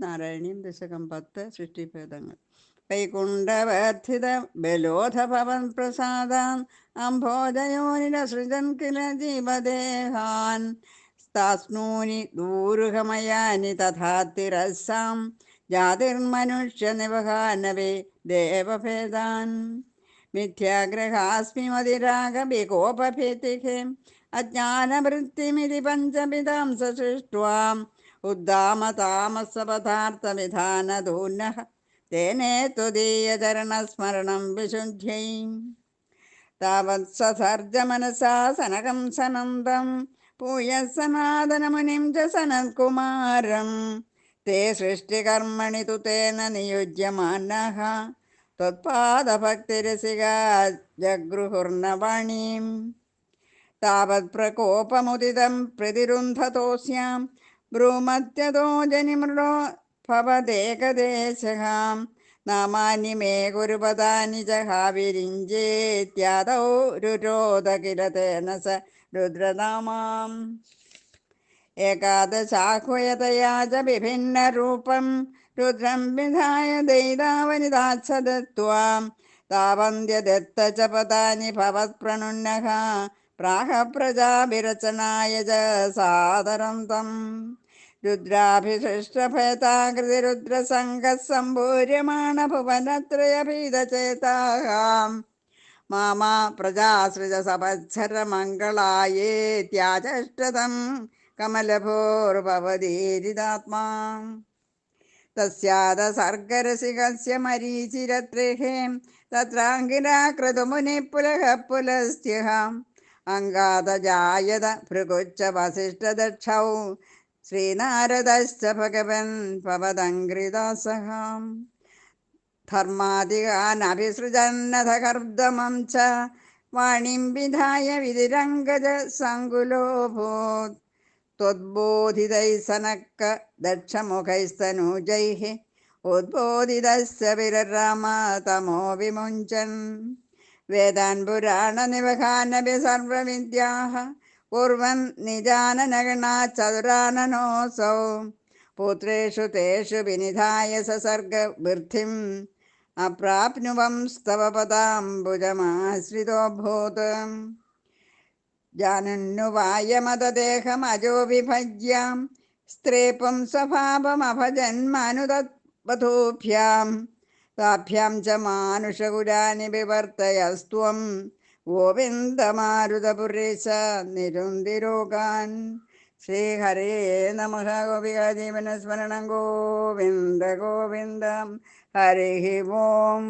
നാരായണീയം ദശകം പത്ത് സൃഷ്ടിഭേദങ്ങൾ. വൈകുണ്ഠവർദ്ധിത ബലോധഭവൻ പ്രസാദാൻ അംഭോജയോനിരസൃജൻ കില ജീവദേഹാൻ. സ്ഥാസ്നൂനി ദൂരുഹമയാനി തഥാ തിരസാം. ജാതിർമനുഷ്യനിവഹാനവേ ദേവഭേദാൻ. മിഥ്യാഗ്രഹാസ്മി മതിരാഗവികോപഭീതിഹേ അജ്ഞാനവൃത്തിമിതി പഞ്ചമിതാം സൃഷ്ട്വാം. उद्दामतामस्वर्थून्यः तेने त्वदीयचरणस्मरणं सनन्दं सनादनमुनिं सनत्कुमारं। ते सृष्टिकर्मणि तु तेन नियुज्यमानः। त्वत्पादभक्तिरसिगा जगृहुर्नवाणीं जगृहुर्नवणीं तावत् प्रकोपमुदितं प्रतिरुन्धतोस्याम् ഭ്രൂമത്യതോജനിമൃഡോ ഭവദേകദേശാം നാമാനി മേ ഗുരുപദാനി ജഹാവിരിഞ്ചേത്യാദൗ രുരോധകില തേന സ രുദ്രനാമാം. ഏകാദശാഹുയതയാ ച വിഭിന്നരൂപം രുദ്രം വിധായ ദൈതാവനിതാച്ഛദത്വാം താവന്ത്യദത്ത ച പദാനി ഭവത്പ്രണുന്നഃ പ്രാഹ പ്രജാഭിരചനായ ച രുദ്രാഭിഷ്ടഭയതാകൃതി രുദ്രസംഘസംഭൂര്യമാണ് ഭുവനത്രയഭീതചേതാകാം മാമാ പ്രജാശ്രിതസപത്സരമംഗളായേ ത്യാചഷ്ടതം കമലഭോർഭവതീരിതാത്മാ. തസ്യാത സർഗരസികസ്യ മരീചിരത്രിഹേ തത്രാങ്കിരാകൃതമുനി പുലഹ പുലസ്ത്യഹ അങ്കാത ഭൃഗുച്ഛ വസിഷ്ഠദക്ഷൗ श्रीनारदश्च भगवन् भवदङ्घ्रिदासः धर्मादिगानभिसृजन्नथ कर्दमं च वाणीं विधाय विधिरङ्गज सङ्कुलोऽभूत् त्वद्बोधितैः सनक्क दक्षमुखैस्तनूजैः उद्बोधितस्य विरराम तमो विमुञ्चन् वेदान् पुराणनिवहानपि सर्वविद्याः कुर्वन् निजाननगणा चतुराननोऽसौ पुत्रेषु तेषु विनिधाय ससर्गवृद्धिम् अप्राप्नुवंस्तव पदाम्बुजमाश्रितोऽभूत् जानुन्नुवायमददेहमजो विभज्यां स्त्रेपुं स्वभावमभजन्मनुदत्वधूभ्यां ताभ्यां च मानुषकुलानि विवर्तयस्त्वं ഗോവിന്ദമാരുതപുരേശ നിരുന്തിരോഗാൻ. ശ്രീഹരേ നമ ഗോപികാജീവനസ്മരണം ഗോവിന്ദ ഗോവിന്ദം. ഹരി ഓം.